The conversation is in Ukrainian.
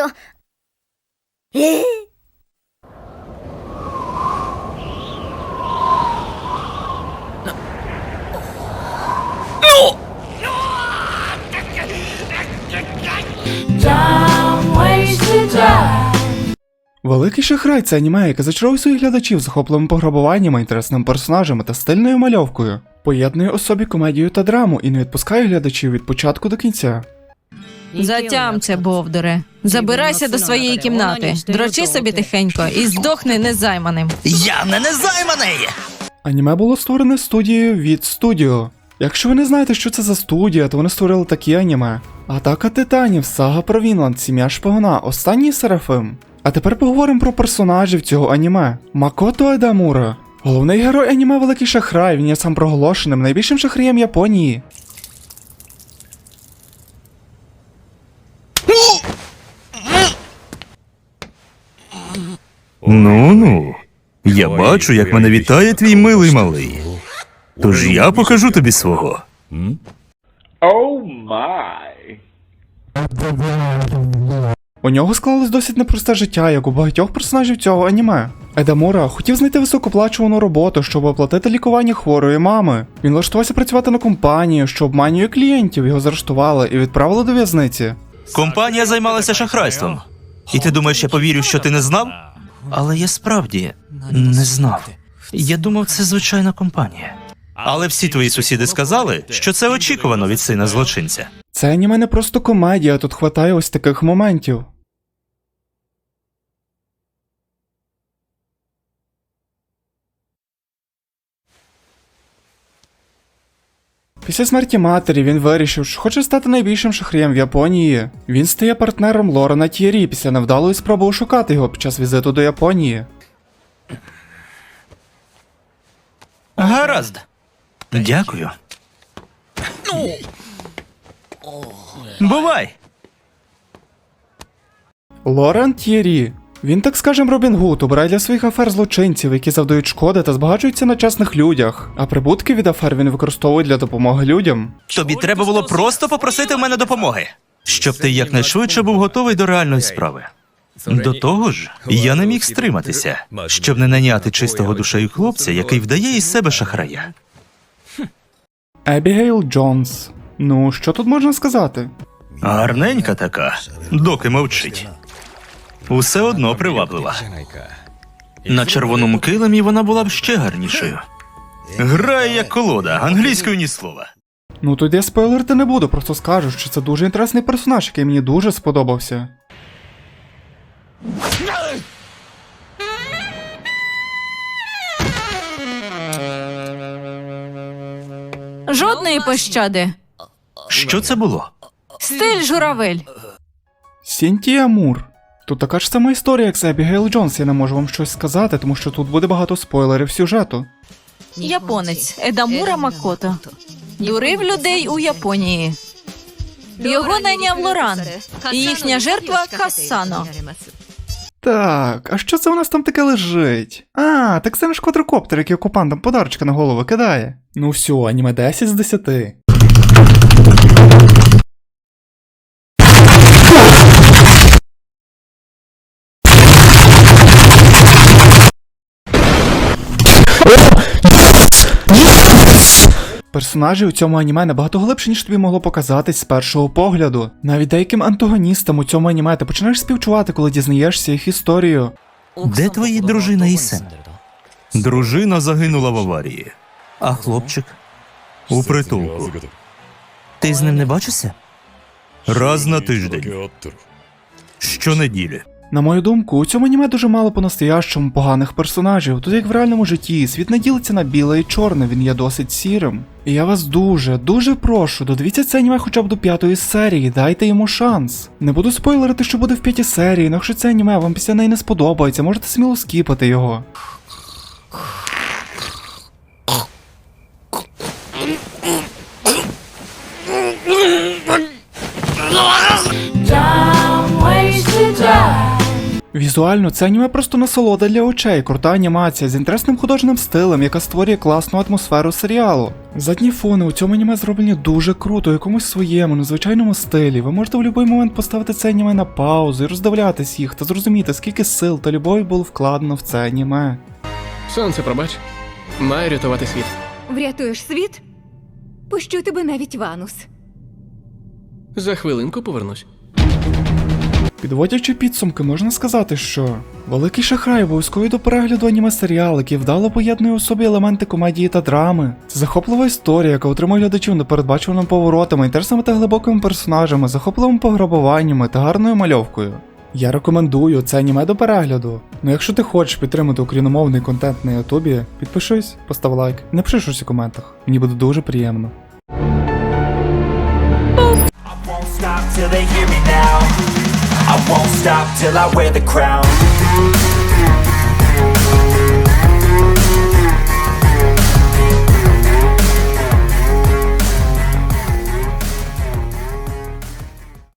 просто. Великий шахрай це аніме, яке зачаровує своїх глядачів захопливими пограбуваннями, інтересними персонажами та стильною мальовкою, поєднує особі комедію та драму і не відпускає глядачів від початку до кінця. Затямся, бовдуре. Забирайся до своєї кімнати, дрочи собі тихенько і здохни незайманим. Я не незайманий! Аніме було створене студією від студіо. Якщо ви не знаєте, що це за студія, то вони створили такі аніме: Атака титанів, сага про Вінланд, сім'я шпигуна, останній серафим. А тепер поговоримо про персонажів цього аніме. Макото Едамура. Головний герой аніме Великий Шахрай, він є сам проголошеним найбільшим шахраєм Японії. Ну ну. Я бачу, як мене вітає твій милий малий. Тож я покажу тобі свого. My. У нього склалось досить непросте життя, як у багатьох персонажів цього аніме. Едамура хотів знайти високоплачувану роботу, щоб оплатити лікування хворої мами. Він влаштувався працювати на компанію, що обманює клієнтів, його заарештували і відправили до в'язниці. Компанія займалася шахрайством. І ти думаєш, я повірю, що ти не знав? Але я справді не знав. Я думав, це звичайна компанія. Але всі твої сусіди сказали, що це очікувано від сина злочинця. Це аніме не просто комедія, тут хватає ось таких моментів. Після смерті матері він вирішив, що хоче стати найбільшим шахраєм в Японії. Він стає партнером Лорена Т'єрі після невдалої спроби ошукати його під час візиту до Японії. Гаразд. Дякую. Бувай! Лорен Т'єрі. Він, так скажем, Робін Гуд обирає для своїх афер злочинців, які завдають шкоди та збагачуються на чесних людях, а прибутки від афер він використовує для допомоги людям. Тобі треба було просто попросити в мене допомоги, щоб ти якнайшвидше був готовий до реальної справи. До того ж, я не міг стриматися, щоб не наняти чистого душею хлопця, який вдає із себе шахрая. Ебігейл Джонс. Ну, що тут можна сказати? Гарненька така, доки мовчить. Усе одно приваблива. На червоному килимі вона була б ще гарнішою. Грає як колода, англійською ні слова. Ну тут я спойлерити не буду, просто скажу, що це дуже інтересний персонаж, який мені дуже сподобався. Жодної пощади. Що це було? Стиль журавель. Сінтія Мур. Тут така ж сама історія, як з Ебігейл Джонс, я не можу вам щось сказати, тому що тут буде багато спойлерів сюжету. Японець Едамура Макото. Дурив людей у Японії. Його найняв Лоран. І їхня жертва Кассано. Так, а що це у нас там таке лежить? А, так це наш квадрокоптер, який окупантам подарочки на голову кидає. Ну все, аніме 10 з 10. Персонажі у цьому аніме набагато глибше, ніж тобі могло показатись з першого погляду. Навіть деяким антагоністам у цьому аніме ти починаєш співчувати, коли дізнаєшся їх історію. Де твої дружина і син? Дружина загинула в аварії. А хлопчик? У притулку. Ти з ним не бачишся? Раз на тиждень. Щонеділі. На мою думку, у цьому аніме дуже мало по-настоящому поганих персонажів. Тут як в реальному житті, світ не ділиться на біле і чорне, він є досить сірим. І я вас дуже, дуже прошу, додивіться це аніме хоча б до п'ятої серії, дайте йому шанс. Не буду спойлерити, що буде в п'ятій серії, але якщо це аніме вам після неї не сподобається, можете сміло скіпати його. Візуально це аніме просто насолода для очей, крута анімація з інтересним художнім стилем, яка створює класну атмосферу серіалу. Задні фони у цьому аніме зроблені дуже круто, у якомусь своєму, незвичайному стилі. Ви можете в будь-який момент поставити це аніме на паузу і роздивлятись їх та зрозуміти, скільки сил та любові було вкладено в це аніме. Сонце, пробач. Маю рятувати світ. Врятуєш світ? Пущу тебе навіть Ванус. За хвилинку повернусь. Підводячи підсумки, можна сказати, що великий шахрай обов'язковий до перегляду аніме серіал, який вдало поєднує у собі елементи комедії та драми. Це захоплива історія, яка отримує глядачів непередбачуваними поворотами, інтересними та глибокими персонажами, захопливими пограбуваннями та гарною мальовкою. Я рекомендую це аніме до перегляду. Ну якщо ти хочеш підтримати україномовний контент на Ютубі, підпишись, постав лайк, напиши щось у коментах. Мені буде дуже приємно. I won't stop till I wear the crown.